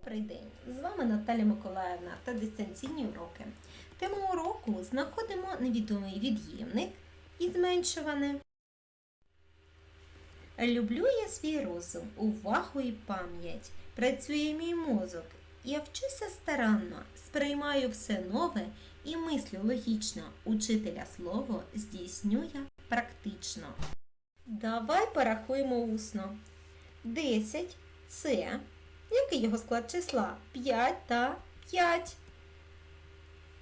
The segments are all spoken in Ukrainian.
Добрий день! З вами Наталя Миколаївна та дистанційні уроки. Тему уроку знаходимо невідомий від'ємник і зменшуване. Люблю я свій розум, увагу і пам'ять. Працює мій мозок. Я вчуся старанно, сприймаю все нове і мислю логічно. Учителя слово здійснює практично. Давай порахуємо усно. 10 це який його склад числа? 5 та 5.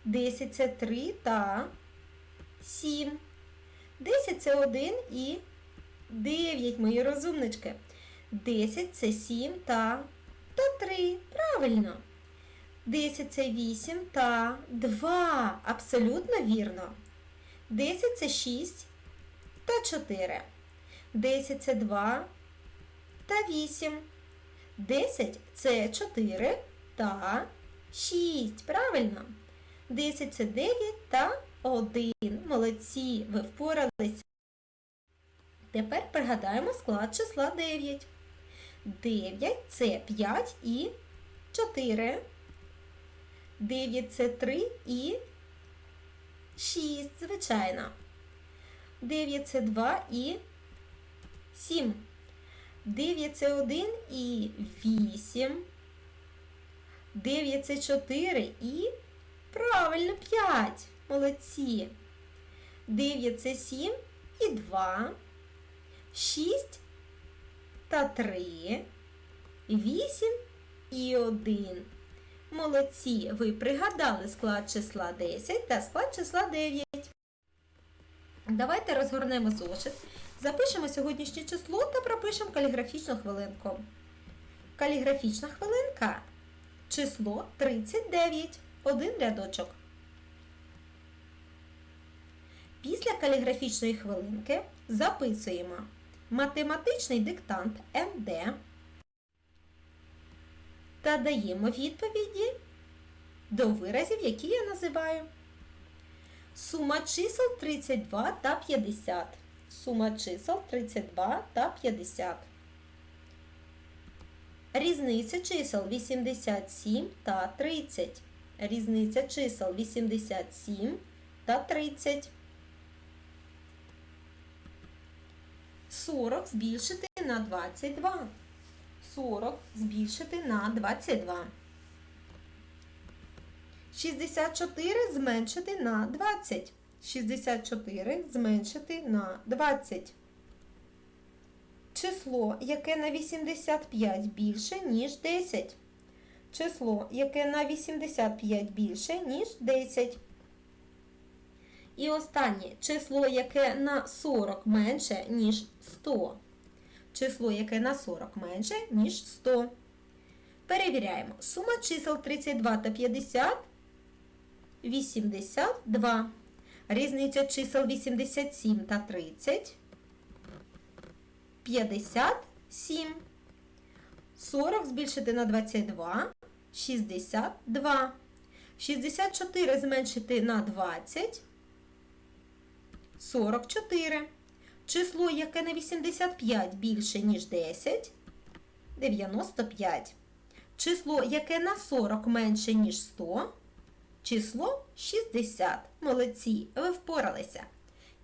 10 це 3 та 7. 10 це 1 і 9, мої розумнички. 10 це 7 та, та 3. Правильно. 10 це 8 та 2. Абсолютно вірно. 10 це 6 та 4. 10 це 2 та 8. 10 це 4 та 6. Правильно? 10 це 9 та 1. Молодці, ви впоралися. Тепер пригадаємо склад числа 9. 9 це 5 і 4. 9 це 3 і 6, звичайно. 9 це 2 і 7. 9 це 1 і 8. 9 це 4 і правильно 5. Молодці. 9 це 7 і 2. 6 та 3. 8 і 1. Молодці. Ви пригадали склад числа 10 та склад числа 9. Давайте розгорнемо зошит. Запишемо сьогоднішнє число та пропишемо каліграфічну хвилинку. Каліграфічна хвилинка число 39. Один рядочок. Після каліграфічної хвилинки записуємо математичний диктант МД та даємо відповіді до виразів, які я називаю. Сума чисел 32 та 50. Сума чисел 32 та 50. Різниця чисел 87 та 30. Різниця чисел 87 та 30. 40 збільшити на 22. 40 збільшити на 22. 64 зменшити на 20. 64 зменшити на 20. Число, яке на 85 більше, ніж 10. Число, яке на 85 більше, ніж 10. І останнє число, яке на 40 менше, ніж 100. Число, яке на 40 менше, ніж 100. Перевіряємо. Сума чисел 32 та 50 82. Різниця чисел 87 та 30. 57. 40 збільшити на 22. 62. 64 зменшити на 20. 44. Число, яке на 85 більше, ніж 10. 95. Число, яке на 40 менше, ніж 100. Число 60. Молодці, ви впоралися.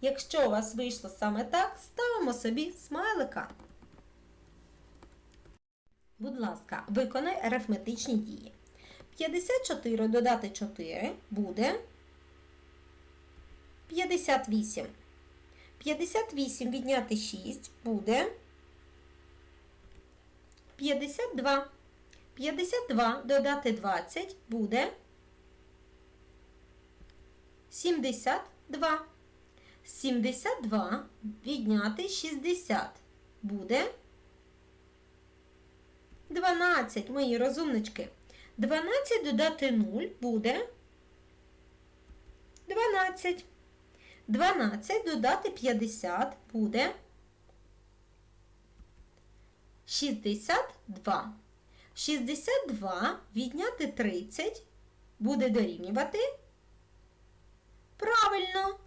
Якщо у вас вийшло саме так, ставимо собі смайлика. Будь ласка, виконай арифметичні дії. 54 додати 4 буде 58. 58 відняти 6 буде 52. 52 додати 20 буде 72. 72 відняти 60 буде 12, мої розумнички. 12 додати 0 буде 12. 12 додати 50 буде 62. 62 відняти 30 буде дорівнювати Правильно,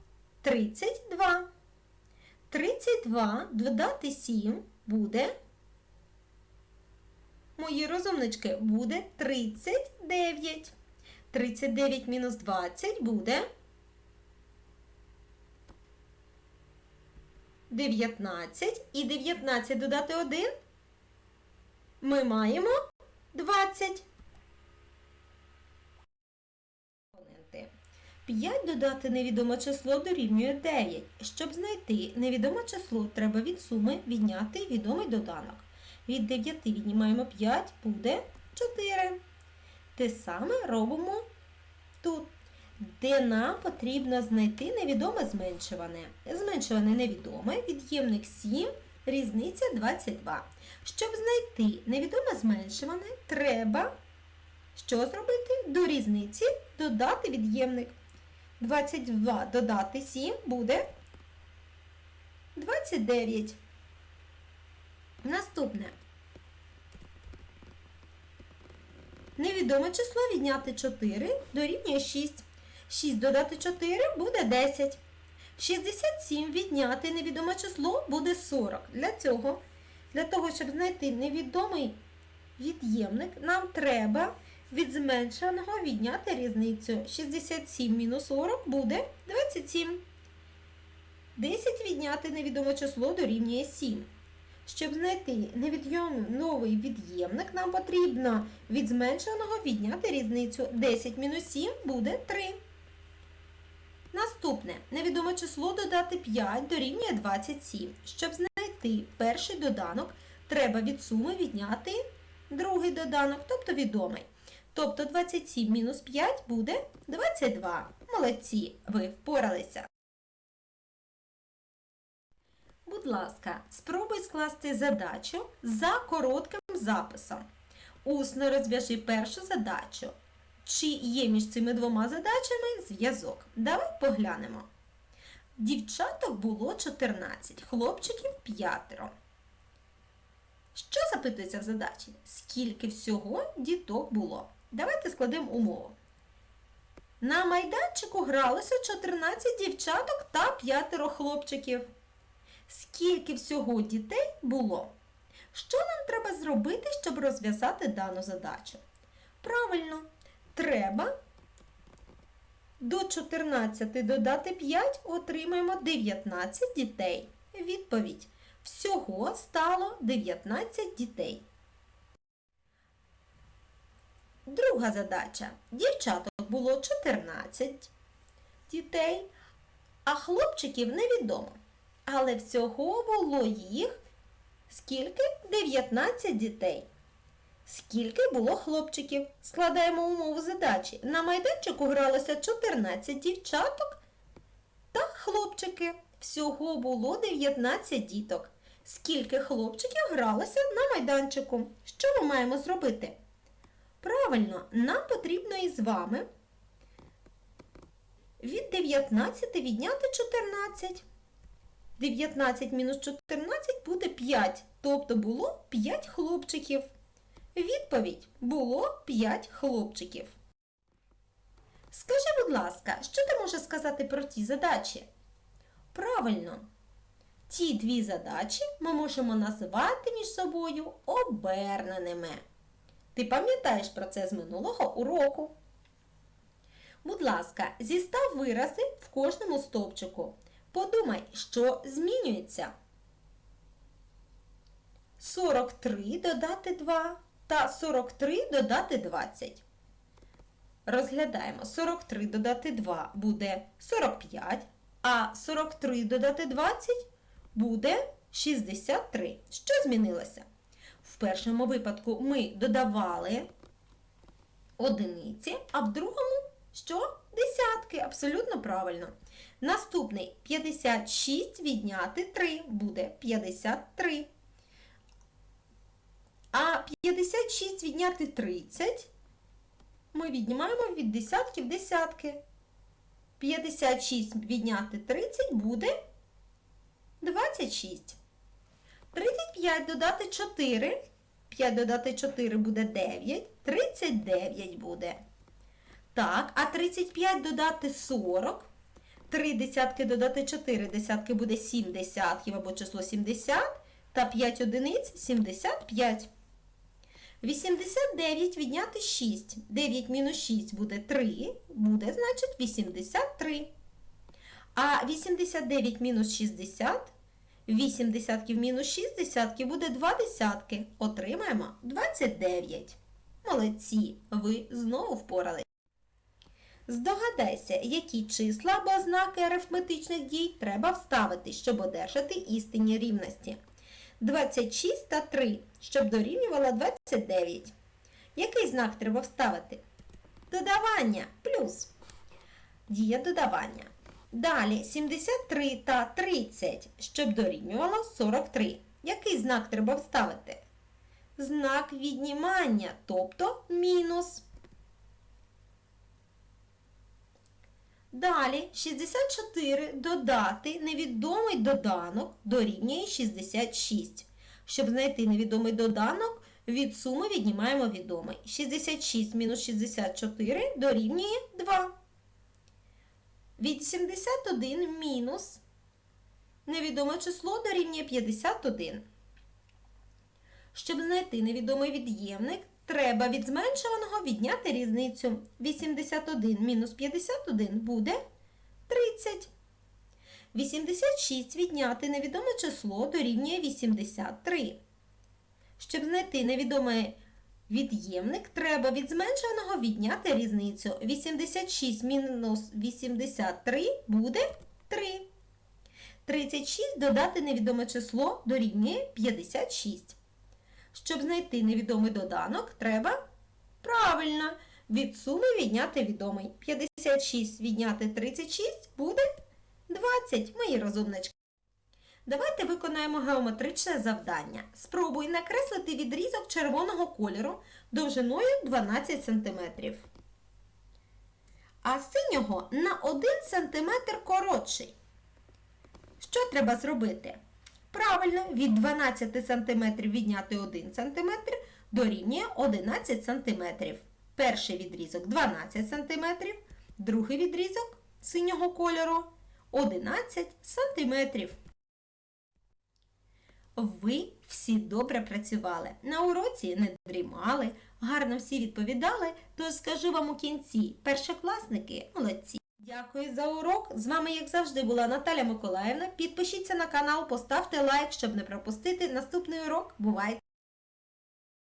32. 32 додати 7 буде мої розумнички, буде 39. 39 мінус 20 буде 19. І 19 додати 1 ми маємо 20. 5 додати невідоме число дорівнює 9. Щоб знайти невідоме число, треба від суми відняти відомий доданок. Від 9 віднімаємо 5, буде 4. Те саме робимо тут, де нам потрібно знайти невідоме зменшуване. Зменшуване невідоме, від'ємник 7, різниця 22. Щоб знайти невідоме зменшуване, треба що зробити? До різниці додати від'ємник. 22 додати 7 буде 29. Наступне. Невідоме число відняти 4 дорівнює 6. 6 додати 4 буде 10. 67 відняти невідоме число буде 40. Для цього, для того, щоб знайти невідомий від'ємник, нам треба від зменшеного відняти різницю. 67 мінус 40 буде 27. 10 відняти невідоме число дорівнює 7. Щоб знайти новий від'ємник, нам потрібно від зменшеного відняти різницю. 10 мінус 7 буде 3. Наступне невідоме число додати 5 дорівнює 27. Щоб знайти перший доданок, треба від суми відняти другий доданок, тобто відомий. Тобто 27 мінус 5 буде 22. Молодці, ви впоралися. Будь ласка, спробуй скласти задачу за коротким записом. Усно розв'яжи першу задачу. Чи є між цими двома задачами зв'язок? Давай поглянемо. Дівчаток було 14, хлопчиків 5. Що запитується в задачі? Скільки всього діток було? Давайте складемо умову. На майданчику гралося 14 дівчаток та 5 хлопчиків. Скільки всього дітей було? Що нам треба зробити, щоб розв'язати дану задачу? Правильно, треба до 14 додати 5, отримаємо 19 дітей. Відповідь. Всього стало 19 дітей. Друга задача. Дівчаток було 14 дітей, а хлопчиків невідомо. Але всього було їх скільки? 19 дітей. Скільки було хлопчиків? Складаємо умову задачі. На майданчику гралося 14 дівчаток та хлопчики. Всього було 19 діток. Скільки хлопчиків гралося на майданчику? Що ми маємо зробити? Правильно, нам потрібно із вами від 19 відняти 14. 19 мінус 14 буде 5, тобто було 5 хлопчиків. Відповідь було 5 хлопчиків. Скажи, будь ласка, що ти можеш сказати про ті задачі? Правильно, ті дві задачі ми можемо називати між собою оберненими. Ти пам'ятаєш про це з минулого уроку? Будь ласка, зістав вирази в кожному стовпчику. Подумай, що змінюється. 43 додати 2 та 43 додати 20. Розглядаємо 43 додати 2 буде 45, а 43 додати 20 буде 63. Що змінилося? В першому випадку ми додавали одиниці, а в другому що? Десятки. Абсолютно правильно. Наступний 56 відняти 3 буде 53. А 56 відняти 30 ми віднімаємо від десятків десятки. 56 відняти 30 буде 26. 35 додати 4. 5 додати 4 буде 9. 39 буде. Так, а 35 додати 40. 3 десятки додати 4 десятки буде 7 десятків або число 70. Та 5 одиниць 75. 89 відняти 6. 9 мінус 6 буде 3, буде, значить, 83. А 89 мінус 60, 8 десятків мінус 6 десятків буде 2 десятки. Отримаємо 29. Молодці, ви знову впорались. Здогадайся, які числа або знаки арифметичних дій треба вставити, щоб одержати істинні рівності. 26 та 3, щоб дорівнювало 29. Який знак треба вставити? Додавання плюс. Дія додавання. Далі 73 та 30, щоб дорівнювало 43. Який знак треба вставити? Знак віднімання, тобто мінус. Далі 64 додати невідомий доданок дорівнює 66. Щоб знайти невідомий доданок, від суми віднімаємо відомий. 66 мінус 64 дорівнює 2. Від 71 мінус невідоме число дорівнює 51. Щоб знайти невідомий від'ємник, треба від зменшуваного відняти різницю. 81 мінус 51 буде 30. 86 відняти невідоме число дорівнює 83. Щоб знайти невідомий від'ємник, треба від зменшуваного відняти різницю. 86 мінус 83 буде 3. 36 додати невідоме число дорівнює 56. Щоб знайти невідомий доданок, треба правильно від суми відняти відомий. 56 відняти 36 буде 20, мої розумнички. Давайте виконаємо геометричне завдання. Спробуй накреслити відрізок червоного кольору довжиною 12 см. А синього на 1 см коротший. Що треба зробити? Правильно, від 12 см відняти 1 см дорівнює 11 см. Перший відрізок 12 см, другий відрізок синього кольору 11 см. Ви всі добре працювали. На уроці не дрімали, гарно всі відповідали, то скажу вам у кінці, першокласники молодці. Дякую за урок. З вами, як завжди, була Наталя Миколаївна. Підпишіться на канал, поставте лайк, щоб не пропустити наступний урок. Бувайте!